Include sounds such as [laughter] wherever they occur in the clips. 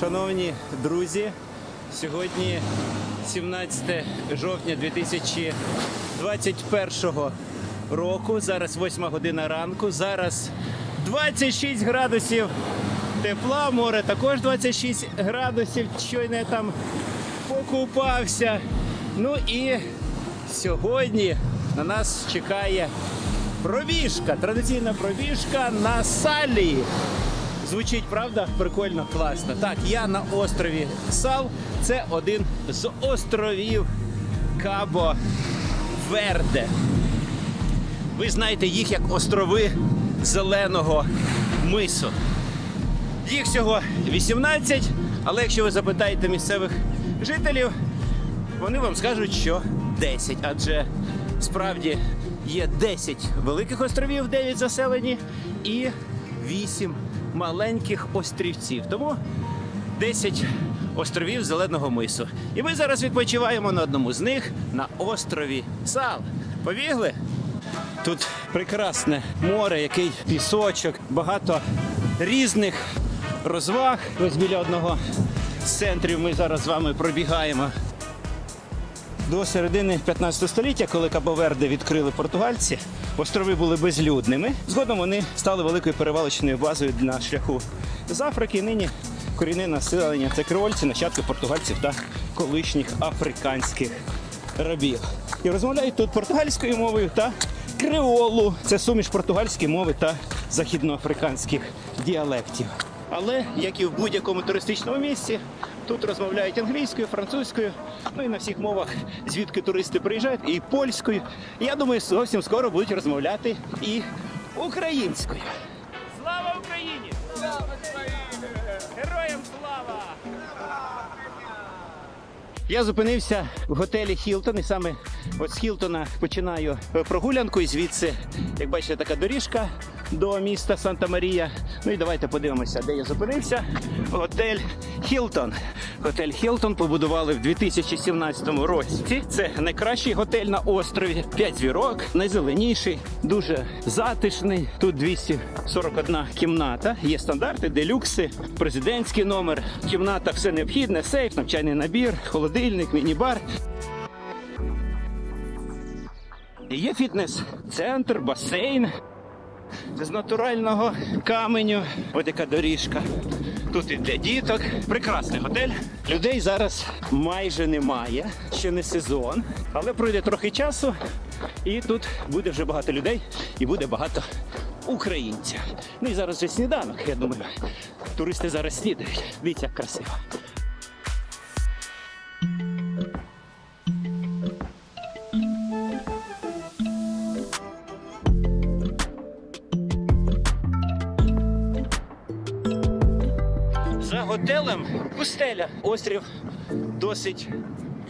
Шановні друзі, сьогодні 17 жовтня 2021 року. Зараз 8 година ранку. Зараз 26 градусів тепла, море також 26 градусів. Щойно я там покупався. Ну і сьогодні на нас чекає пробіжка, традиційна пробіжка на салі. Звучить, правда? Прикольно, класно. Так, я на острові Сал. Це один з островів Кабо Верде. Ви знаєте їх як острови зеленого мису. Їх всього 18, але якщо ви запитаєте місцевих жителів, вони вам скажуть, що 10, адже справді є 10 великих островів, 9 заселені, і 8 маленьких острівців. Тому 10 островів Зеленого мису. І ми зараз відпочиваємо на одному з них на острові Сал. Побігли? Тут прекрасне море, який пісочок, багато різних розваг. Ось біля одного з центрів ми зараз з вами пробігаємо. До середини 15 століття, коли Кабоверде відкрили португальці, острови були безлюдними. Згодом вони стали великою перевалочною базою на шляху з Африки. Нині корінне населення це креольці, нащадки португальців та колишніх африканських рабів. І розмовляють тут португальською мовою та креолу. Це суміш португальської мови та західноафриканських діалектів. Але як і в будь-якому туристичному місці, тут розмовляють англійською, французькою, ну і на всіх мовах, звідки туристи приїжджають, і польською. Я думаю, зовсім скоро будуть розмовляти і українською. Слава Україні! Слава Україні! Героям слава! Я зупинився в готелі Хілтон, і саме от з Хілтона починаю прогулянку. І звідси, як бачите, така доріжка до міста Санта-Марія. Ну і давайте подивимося, де я зупинився. Готель Хілтон. Готель Хілтон побудували в 2017 році. Це найкращий готель на острові. П'ять зірок, найзеленіший, дуже затишний. Тут 241 кімната. Є стандарти, делюкси, президентський номер. Кімната все необхідне, сейф, навчальний набір, холодильник, міні-бар. Є фітнес-центр, басейн з натурального каменю. Ось яка доріжка. Тут і для діток. Прекрасний готель. Людей зараз майже немає, ще не сезон, але пройде трохи часу, і тут буде вже багато людей, і буде багато українців. Ну і зараз вже сніданок. Я думаю, туристи зараз снідають. Дивіться, як красиво. Готелем пустеля. Острів досить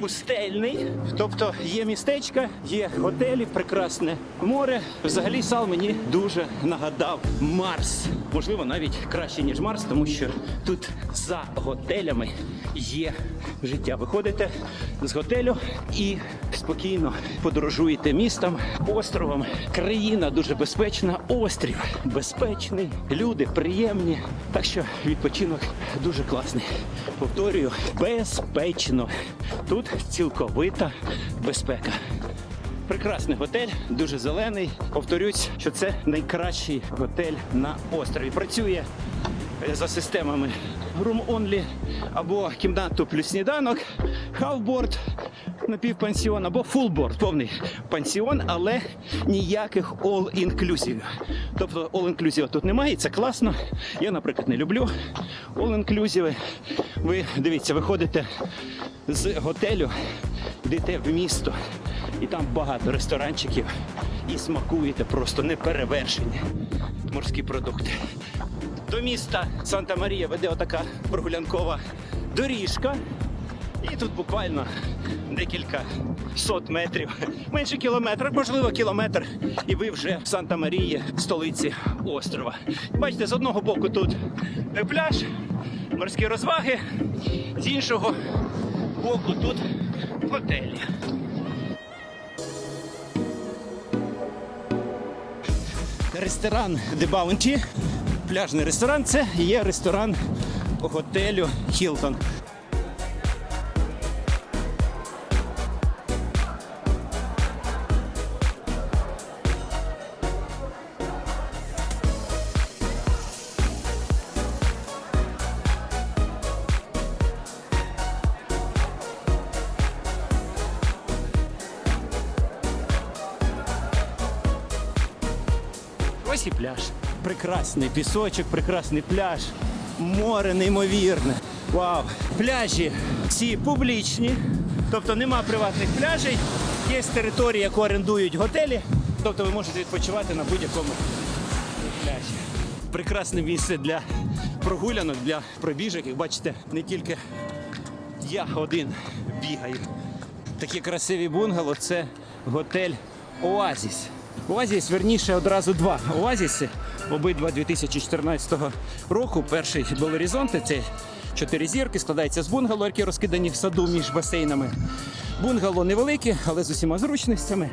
пустельний. Тобто є містечка, є готелі, прекрасне море. Взагалі сал мені дуже нагадав Марс. Можливо, навіть краще, ніж Марс, тому що тут за готелями є життя. Виходите з готелю і спокійно подорожуєте містом, островом. Країна дуже безпечна, острів безпечний, люди приємні. Так що відпочинок дуже класний. Повторюю, безпечно. Тут цілковита безпека. Прекрасний готель, дуже зелений. Повторюсь, що це найкращий готель на острові. Працює е, за системами Room Only або кімнату плюс сніданок, халфборд, напівпансіон або фулборд, повний пансіон, але ніяких all-inclusive. Тобто all-inclusive тут немає, і це класно. Я, наприклад, не люблю all-inclusive. Ви дивіться, виходите з готелю, йдете в місто, і там багато ресторанчиків, і смакуєте просто неперевершені морські продукти. До міста Санта-Марія веде отака прогулянкова доріжка. І тут буквально декілька сот метрів, менше кілометра, можливо, кілометр, і ви вже в Санта-Марії, столиці острова. Бачите, з одного боку тут пляж, морські розваги, з іншого боку тут готелі. Ресторан The Bounty, пляжний ресторан, це є ресторан готелю Хілтон. Прекрасний пісочок, прекрасний пляж. Море неймовірне. Вау! Пляжі ці публічні, тобто нема приватних пляжей. Є територія, яку орендують готелі. Тобто ви можете відпочивати на будь-якому пляжі. Прекрасне місце для прогулянок, для пробіжок. Як бачите, не тільки я один бігаю. Такі красиві бунгало це готель Оазіс. Оазіс, верніше, одразу два оазіси. Обидва 2014 року. Перший Белорізонти це чотири зірки, складається з бунгало, які розкидані в саду між басейнами. Бунгало невелике, але з усіма зручностями.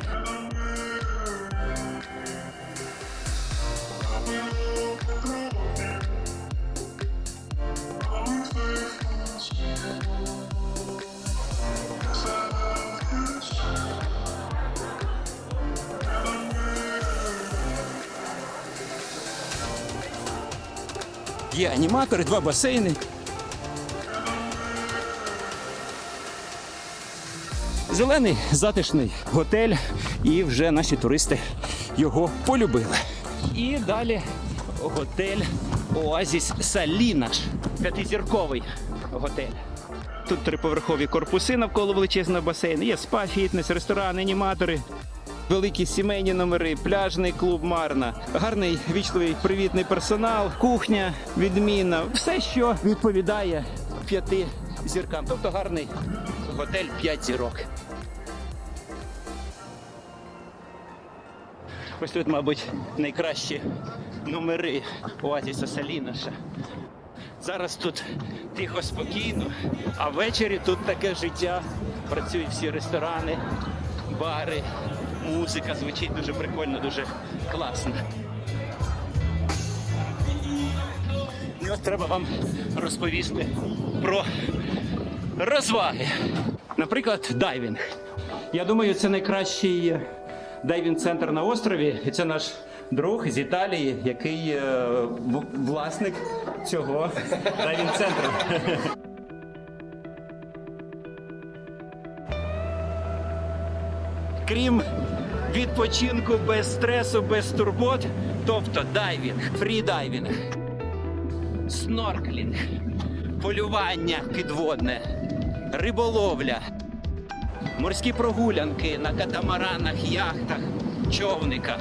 Є аніматори, два басейни. Зелений затишний готель, і вже наші туристи його полюбили. І далі готель Оазіс Салінаш. П'ятизірковий готель. Тут триповерхові корпуси навколо величезного басейну. Є спа, фітнес, ресторани, аніматори. Великі сімейні номери, пляжний клуб Марна, гарний вічливий привітний персонал, кухня відмінна, все, що відповідає п'яти зіркам. Тобто гарний готель 5 зірок. Ось тут, мабуть, найкращі номери Оазіса Салінаша. Зараз тут тихо, спокійно, а ввечері тут таке життя. Працюють всі ресторани, бари, музика звучить дуже прикольно, дуже класно. І от треба вам розповісти про розваги. Наприклад, дайвінг. Я думаю, це найкращий дайвінг-центр на острові. І це наш друг з Італії, який е, власник цього дайвінг-центру. Крім відпочинку без стресу, без турбот, тобто дайвінг, фрідайвінг, снорклінг, полювання підводне, риболовля, морські прогулянки на катамаранах, яхтах, човниках,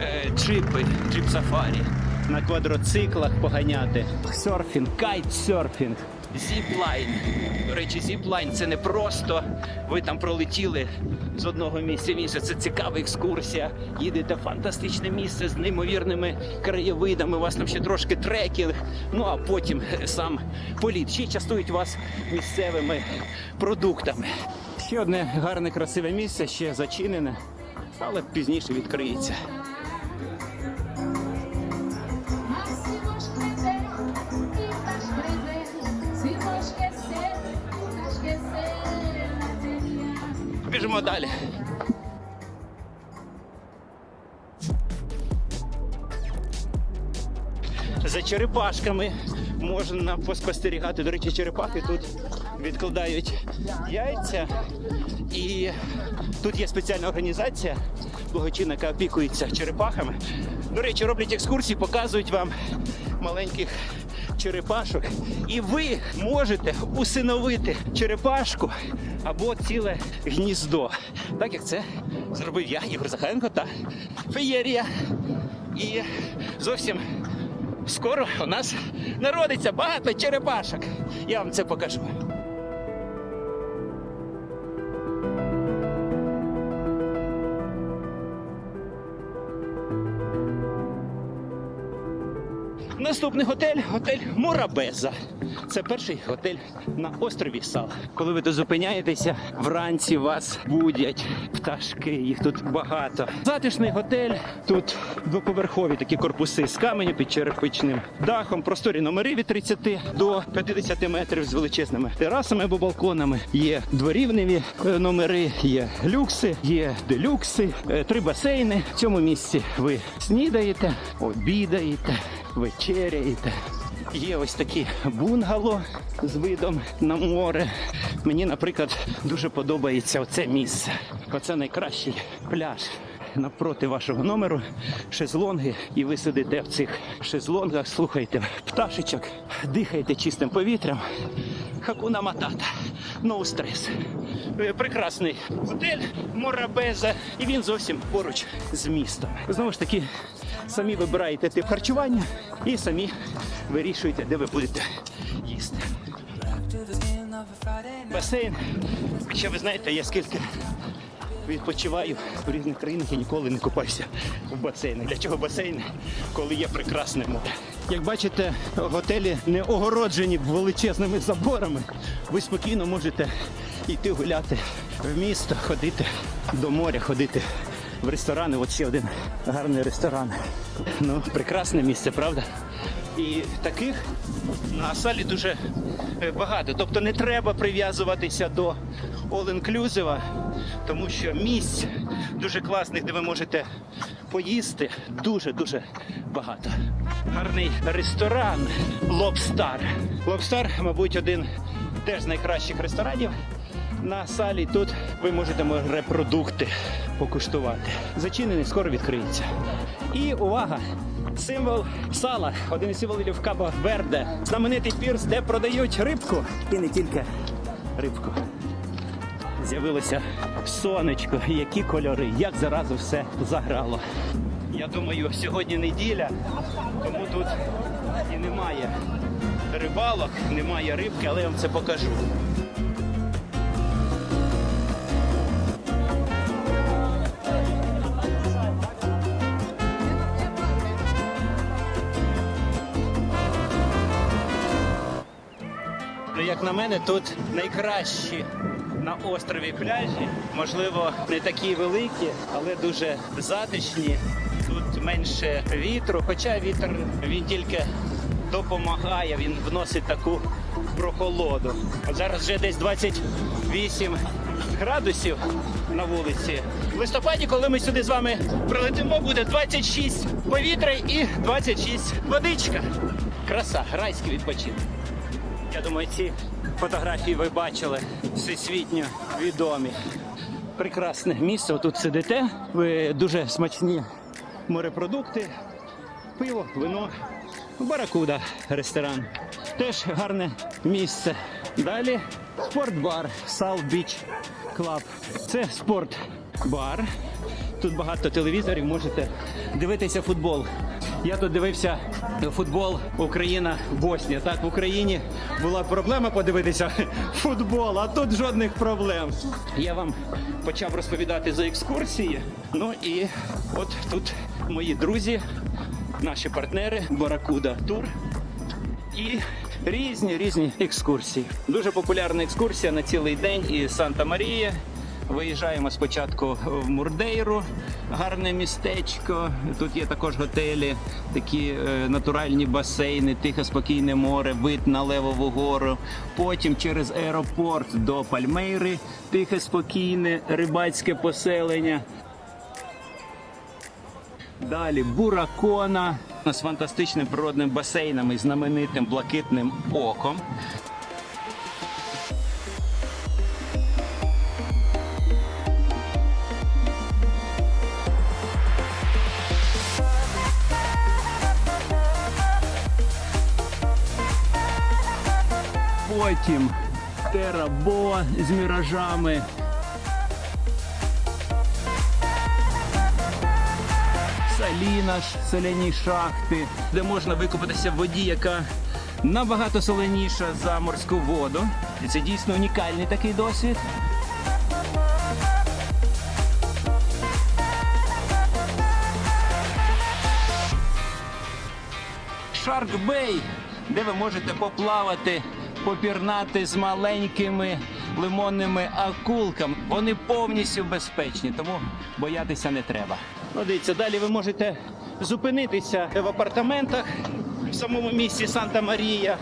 е, джипи, джип-сафарі, на квадроциклах поганяти, серфінг, кайтсерфінг, зіплайн. До речі, зіплайн це не просто ви там пролетіли з одного місця в інше. Це цікава екскурсія. Їдете в фантастичне місце з неймовірними краєвидами. У вас там ще трошки трекінг. Ну а потім е, сам політ. Ще частують вас місцевими продуктами. Ще одне гарне, красиве місце, ще зачинене, але пізніше відкриється. Біжимо далі. За черепашками можна поспостерігати. До речі, черепахи тут відкладають яйця. І тут є спеціальна організація, благочинна, яка опікується черепахами. До речі, роблять екскурсії, показують вам маленьких черепашок. І ви можете усиновити черепашку або ціле гніздо. Так як це зробив я, Ігор Захаренко та Феєрія. І зовсім скоро у нас народиться багато черепашок. Я вам це покажу. Наступний готель готель Морабеза. Це перший готель на острові Сал. Коли ви тут зупиняєтеся, вранці вас будять пташки, їх тут багато. Затишний готель. Тут двоповерхові такі корпуси з каменю під черепичним дахом, просторі номери від 30 до 50 метрів з величезними терасами або балконами. Є дворівневі е, номери, є люкси, є делюкси, е, три басейни. В цьому місці ви снідаєте, обідаєте, вечеряєте. Є ось такі бунгало з видом на море. Мені, наприклад, дуже подобається оце місце. Оце найкращий пляж. Напроти вашого номеру шезлонги, і ви сидите в цих шезлонгах, слухаєте пташечок, дихаєте чистим повітрям. Хакуна матата, no стрес. Прекрасний готель Морабеза, і він зовсім поруч з містом. Знову ж таки, самі вибираєте тип харчування і самі вирішуєте, де ви будете їсти. Басейн. Ще ви знаєте, я скільки відпочиваю в різних країнах і ніколи не купаюся в басейнах. Для чого басейни, коли є прекрасне море? Як бачите, готелі не огороджені величезними заборами. Ви спокійно можете йти гуляти в місто, ходити до моря, ходити в ресторани. От ще один гарний ресторан. Ну, прекрасне місце, правда? І таких на Асалі дуже е, багато. Тобто не треба прив'язуватися до all-inclusive, тому що місць дуже класних, де ви можете поїсти, дуже-дуже багато. Гарний ресторан Лобстар. Лобстар, мабуть, один теж з найкращих ресторанів на салі. Тут ви можете морепродукти покуштувати. Зачинений скоро відкриється. І увага! Символ сала, один із символів Кабо Верде. Знаменитий пірс, де продають рибку. І не тільки рибку. З'явилося сонечко, які кольори, як заразу все заграло. Я думаю, сьогодні неділя, тому тут і немає рибалок, немає рибки, але я вам це покажу. На мене, тут найкращі на острові пляжі. Можливо, не такі великі, але дуже затишні. Тут менше вітру, хоча вітер він тільки допомагає, він вносить таку прохолоду. От зараз вже десь 28 градусів на вулиці. В листопаді, коли ми сюди з вами прилетимо, буде 26 повітря і 26 водичка. Краса, райський відпочинок. Я думаю, ці фотографії ви бачили всесвітньо відомі. Прекрасне місце. Тут сидите. Ви дуже смачні морепродукти, пиво, вино, баракуда ресторан. Теж гарне місце. Далі спортбар South Beach Club. Це спортбар. Тут багато телевізорів, можете дивитися футбол. Я тут дивився футбол Україна-Боснія. Так, в Україні була проблема подивитися [laughs] футбол, а тут жодних проблем. Я вам почав розповідати за екскурсії. Ну і от тут мої друзі, наші партнери, Баракуда Тур і різні різні екскурсії. Дуже популярна екскурсія на цілий день із Санта-Марія. Виїжджаємо спочатку в Мурдейру, гарне містечко. Тут є також готелі, такі е, натуральні басейни, тихе спокійне море, вид на Левову гору. Потім через аеропорт до Пальмейри, тихе спокійне рибацьке поселення. Далі Буракона з фантастичним природним басейном і знаменитим блакитним оком. Потім Терабо з міражами. Салінаш, соляні шахти, де можна викупатися в воді, яка набагато соленіша за морську воду. І це дійсно унікальний такий досвід. Bay, де ви можете поплавати, попірнати з маленькими лимонними акулками. Вони повністю безпечні, тому боятися не треба. Ну, дивіться, далі ви можете зупинитися в апартаментах в самому місті Санта-Марія.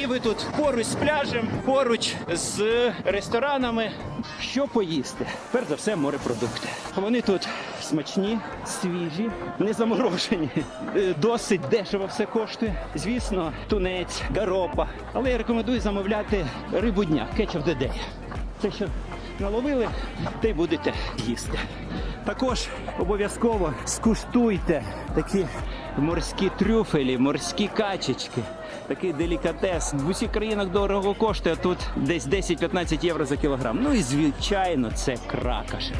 І ви тут поруч з пляжем, поруч з ресторанами. Що поїсти? Перш за все, морепродукти. Вони тут смачні, свіжі, не заморожені. Е, Досить дешево все коштує. Звісно, тунець, гаропа. Але я рекомендую замовляти рибу дня, кетчуп day. Те, що наловили, те й будете їсти. Також обов'язково скуштуйте такі морські трюфелі, морські качечки. Такий делікатес. В усіх країнах дорого коштує, а тут десь 10-15 євро за кілограм. Ну і звичайно, це кракаші.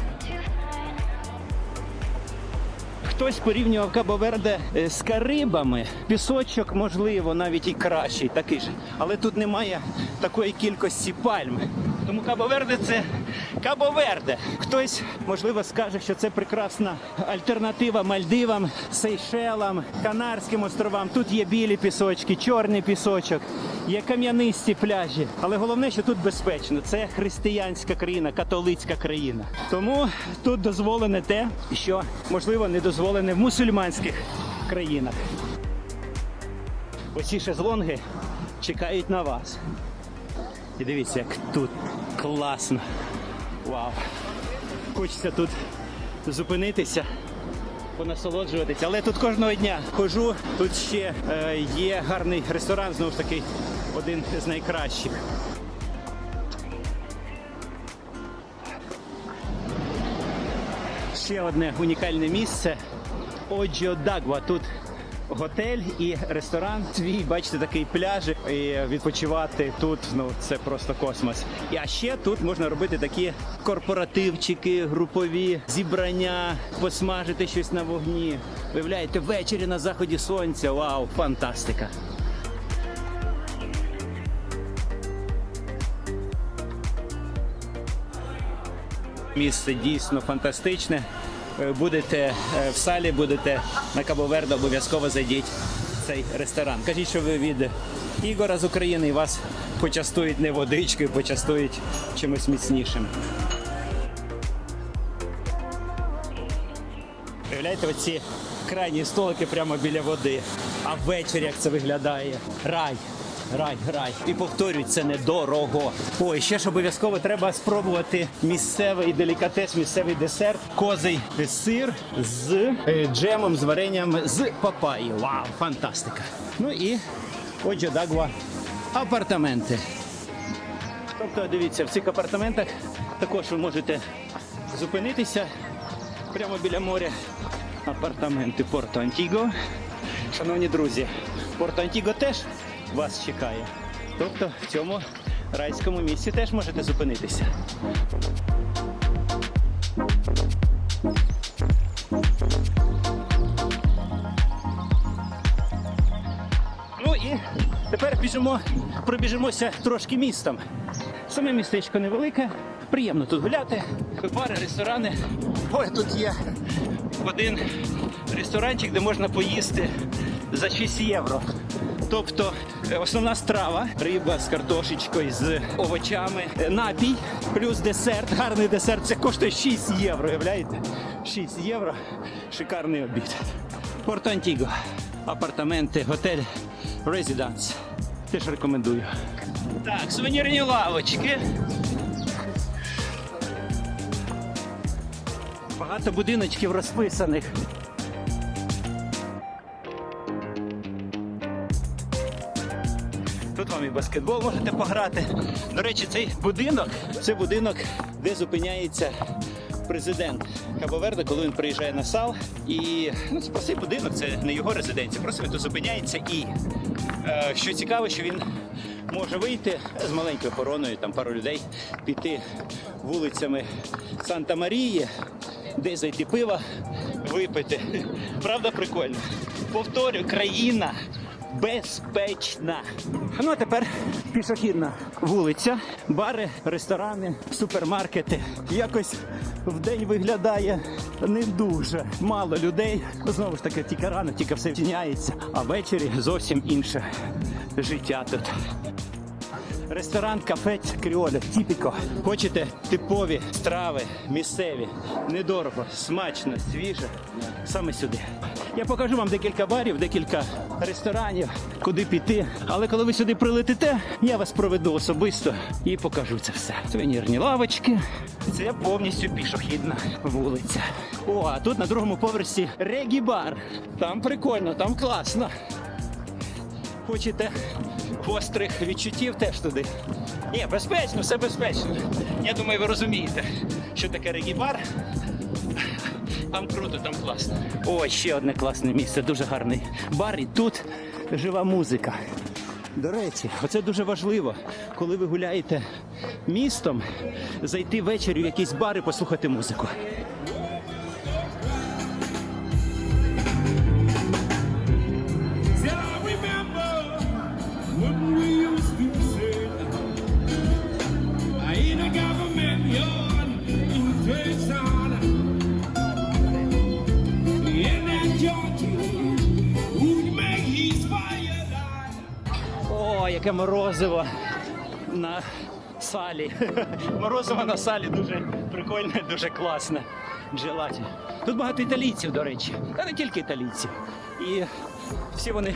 Хтось порівнював Кабо-Верде е, з Карибами. Пісочок, можливо, навіть і кращий, такий ж. Але тут немає такої кількості пальм. Тому Кабо-Верде це Кабо-Верде. Хтось, можливо, скаже, що це прекрасна альтернатива Мальдивам, Сейшелам, Канарським островам. Тут є білі пісочки, чорний пісочок, є кам'янисті пляжі. Але головне, що тут безпечно. Це християнська країна, католицька країна. Тому тут дозволене те, що можливо не дозволене в мусульманських країнах. Оці шезлонги чекають на вас. І дивіться, як тут класно. Вау. Хочеться тут зупинитися, понасолоджуватися. Але тут кожного дня хожу. Тут ще е, є гарний ресторан, знову ж таки, один з найкращих. Ще одне унікальне місце. Оджіо Дагва. Тут готель і ресторан. Свій, бачите, такий пляж. І відпочивати тут ну це просто космос. І а ще тут можна робити такі корпоративчики, групові зібрання, посмажити щось на вогні. Виявляєте, ввечері на заході сонця. Вау, фантастика! Місце дійсно фантастичне. Е, Будете е, в салі, будете на Кабо-Верде, обов'язково зайдіть в цей ресторан. Кажіть, що ви від Ігора з України і вас почастують не водичкою, почастують чимось міцнішим. Уявляєте, оці крайні столики прямо біля води. А ввечері як це виглядає? Рай. Рай, рай. І повторюють, це недорого. Ой, ще ж обов'язково треба спробувати місцевий делікатес, місцевий десерт, козий сир з е, джемом, з варенням з папаї. Вау, фантастика. Ну і отже, Дагва апартаменти. Тобто, дивіться, в цих апартаментах також ви можете зупинитися прямо біля моря. Апартаменти Порто Антіго. Шановні друзі, Порто Антіго теж вас чекає. Тобто в цьому райському місці теж можете зупинитися. Ну і тепер біжимо, пробіжимося трошки містом. Саме містечко невелике, приємно тут гуляти, бари, ресторани. Ой, тут є один ресторанчик, де можна поїсти за 6 євро. Тобто основна страва, риба з картошечкою, з овочами, е, напій, плюс десерт, гарний десерт. Це коштує 6 євро, уявляєте? 6 євро. Шикарний обід. Порто Антіго. Апартаменти, готель, резиданс. Теж рекомендую. Так, сувенірні лавочки. Багато будиночків розписаних. Вам і баскетбол можете пограти. До речі, цей будинок це будинок, де зупиняється президент Кабоверде, коли він приїжджає на сал. І ну, це простий будинок, це не його резиденція. Просто він тут зупиняється і е, що цікаво, що він може вийти з маленькою охороною, там пару людей, піти вулицями Санта-Марії, десь зайти пива, випити. Правда, прикольно. Повторю, країна безпечна. Ну а тепер пішохідна вулиця, бари, ресторани, супермаркети. Якось в день виглядає не дуже мало людей. Знову ж таки, тільки рано, тільки все втіняється, а ввечері зовсім інше життя тут. Ресторан, кафе Кріоля, тіпіко. Хочете типові страви, місцеві, недорого, смачно, свіже. Саме сюди. Я покажу вам декілька барів, декілька ресторанів, куди піти. Але коли ви сюди прилетите, я вас проведу особисто і покажу це все. Сувенірні лавочки. Це повністю пішохідна вулиця. О, а тут на другому поверсі регі-бар. Там прикольно, там класно. Хочете гострих відчуттів теж туди? Ні, безпечно, все безпечно. Я думаю, ви розумієте, що таке регі-бар. Там круто, там класно. О, ще одне класне місце, дуже гарний бар. І тут жива музика. До речі, оце дуже важливо, коли ви гуляєте містом, зайти ввечері в якийсь бар і послухати музику. О, яке морозиво на салі. [laughs] Морозиво на салі дуже прикольне, дуже класне. Джелаті. Тут багато італійців, до речі. Та не тільки італійців. І всі вони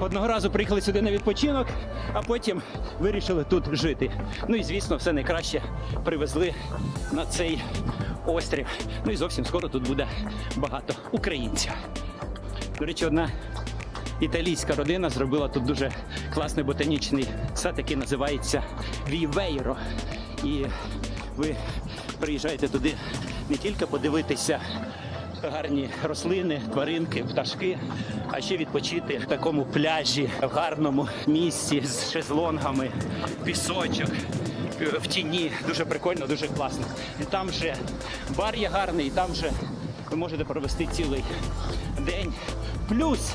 одного разу приїхали сюди на відпочинок, а потім вирішили тут жити. Ну і звісно, все найкраще привезли на цей острів. Ну і зовсім скоро тут буде багато українців. До речі, одна італійська родина зробила тут дуже класний ботанічний сад, який називається Вівейро. І ви приїжджаєте туди не тільки подивитися гарні рослини, тваринки, пташки, а ще відпочити в такому пляжі, в гарному місці з шезлонгами, пісочок. е, В тіні дуже прикольно, дуже класно. І там же бар є гарний, і там же ви можете провести цілий день. Плюс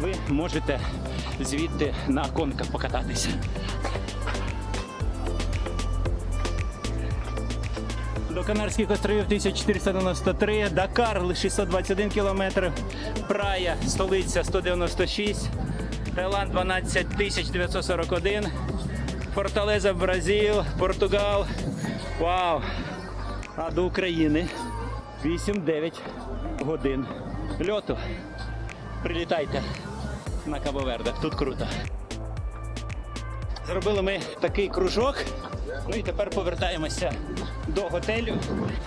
ви можете звідти на конках покататися. До Канарських островів 1493, Дакар лише 621 кілометр, Прая, столиця 196, Таїланд 12 941, Форталеза Бразил, Португал. Вау! А до України 8-9 годин льоту. Прилітайте на Кабовердах, тут круто. Зробили ми такий кружок. Ну і тепер повертаємося до готелю.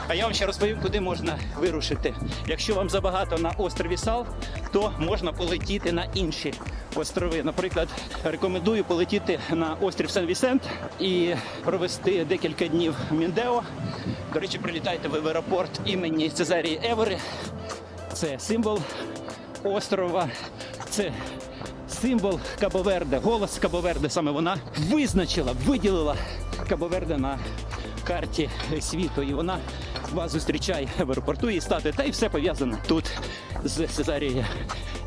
А я вам ще розповім, куди можна вирушити. Якщо вам забагато на острові Сал, то можна полетіти на інші острови. Наприклад, рекомендую полетіти на острів Сен-Вісент і провести декілька днів в Міндео. До речі, прилітайте ви в аеропорт імені Цезарії Евери. Це символ острова. Це символ Кабоверде, голос Кабоверде. Саме вона визначила, виділила Кабоверде на карті світу. І вона вас зустрічає в аеропорту і стати. Та й все пов'язано тут з Сезарією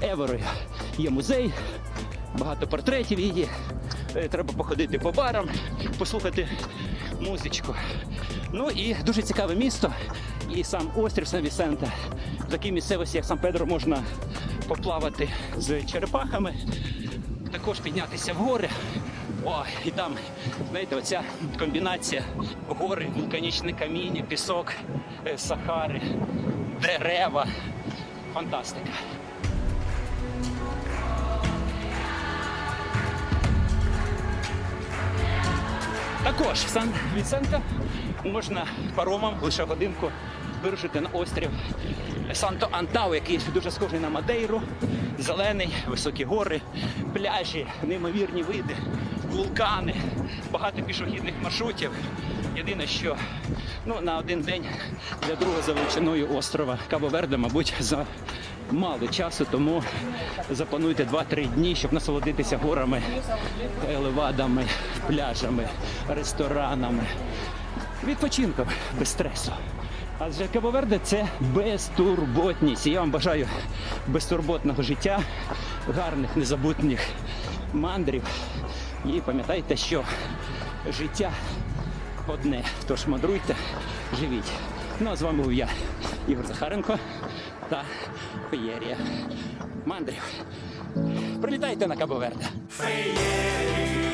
Еверою. Є музей, багато портретів її. Е, Треба походити по барам, послухати музичку. Ну і дуже цікаве місто. І сам острів Сан-Вісента. В такій місцевості, як Сан Педро, можна поплавати з черепахами, також піднятися в гори. О, і там, знаєте, оця комбінація гори, вулканічне каміння, пісок, е, сахари, дерева. Фантастика. Також сан Віцента можна паромом лише годинку вирушити на острів Санто Антау, який дуже схожий на Мадейру. Зелений, високі гори, пляжі, неймовірні види, вулкани, багато пішохідних маршрутів. Єдине, що ну, на один день для друга за величиною острова Кабо-Верде, мабуть, за мало часу, тому заплануйте 2-3 дні, щоб насолодитися горами, елевадами, пляжами, ресторанами, відпочинком без стресу. Адже Кабоверде це безтурботність. І я вам бажаю безтурботного життя, гарних, незабутніх мандрів. І пам'ятайте, що життя одне. Тож мандруйте, живіть. Ну а з вами був я, Ігор Захаренко та Феєрія мандрів. Прилітайте на Кабо Верде. Феєрія.